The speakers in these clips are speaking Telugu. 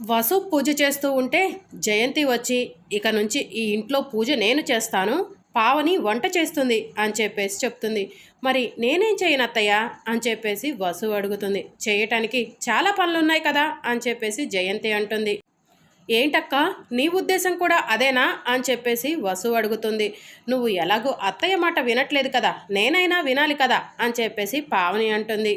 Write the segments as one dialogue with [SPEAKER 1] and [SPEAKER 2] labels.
[SPEAKER 1] వసు పూజ చేస్తూ ఉంటే జయంతి వచ్చి ఇక నుంచి ఈ ఇంట్లో పూజ నేను చేస్తాను పావని వంట చేస్తుంది అని చెప్పేసి చెప్తుంది. మరి నేనేం చేయను అత్తయ్య? అని చెప్పేసి వసు అడుగుతుంది. చేయటానికి చాలా పనులు ఉన్నాయి కదా అని చెప్పేసి జయంతి అంటుంది. ఏంటక్క? నీ ఉద్దేశం కూడా అదేనా? అని చెప్పేసి వసు అడుగుతుంది. నువ్వు ఎలాగో అత్తయ్య మాట వినట్లేదు కదా నేనైనా వినాలి కదా అని చెప్పేసి పావని అంటుంది.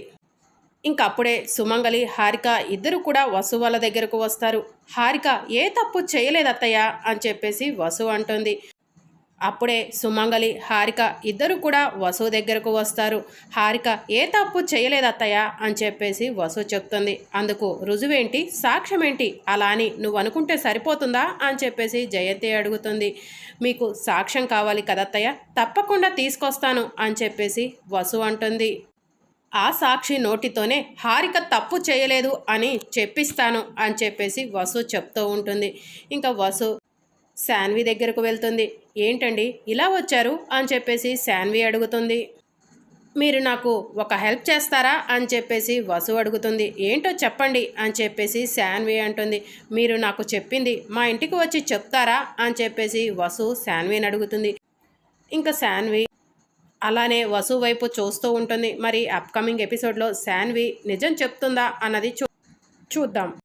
[SPEAKER 1] ఇంకప్పుడే సుమంగలి హారిక ఇద్దరు కూడా వసు వాళ్ళ దగ్గరకు వస్తారు. హారిక ఏ తప్పు చేయలేదు అత్తయ్య అని చెప్పేసి వసు అంటుంది. అప్పుడే సుమంగలి హారిక ఇద్దరు కూడా వసు దగ్గరకు వస్తారు. హారిక ఏ తప్పు చేయలేదు అత్తయ్య అని చెప్పేసి వసు చెప్తుంది. అందుకు రుజువేంటి? సాక్ష్యం ఏంటి అలా అని నువ్వు అనుకుంటే సరిపోతుందా? అని చెప్పేసి జయంతి అడుగుతుంది. మీకు సాక్ష్యం కావాలి కదత్తయ్య? తప్పకుండా తీసుకొస్తాను అని చెప్పేసి వసు అంటుంది. ఆ సాక్షి నోటితోనే హారిక తప్పు చేయలేదు అని చెప్పిస్తాను అని చెప్పేసి వసు చెప్తూ ఉంటుంది. ఇంకా వసు శాన్వి దగ్గరకు వెళ్తుంది. ఏంటండి ఇలా వచ్చారు అని చెప్పేసి శాన్వి అడుగుతుంది. మీరు నాకు ఒక హెల్ప్ చేస్తారా అని చెప్పేసి వసు అడుగుతుంది. ఏంటో చెప్పండి అని చెప్పేసి శాన్వి అంటుంది. మీరు నాకు చెప్పింది మా ఇంటికి వచ్చి చెప్తారా అని చెప్పేసి వసు శాన్విని అడుగుతుంది. ఇంకా శాన్వి అలానే వసు వైపు చూస్తూ ఉంటుంది. మరి అప్కమింగ్ ఎపిసోడ్లో శాన్వి నిజం చెప్తుందా అన్నది చూ చూద్దాం.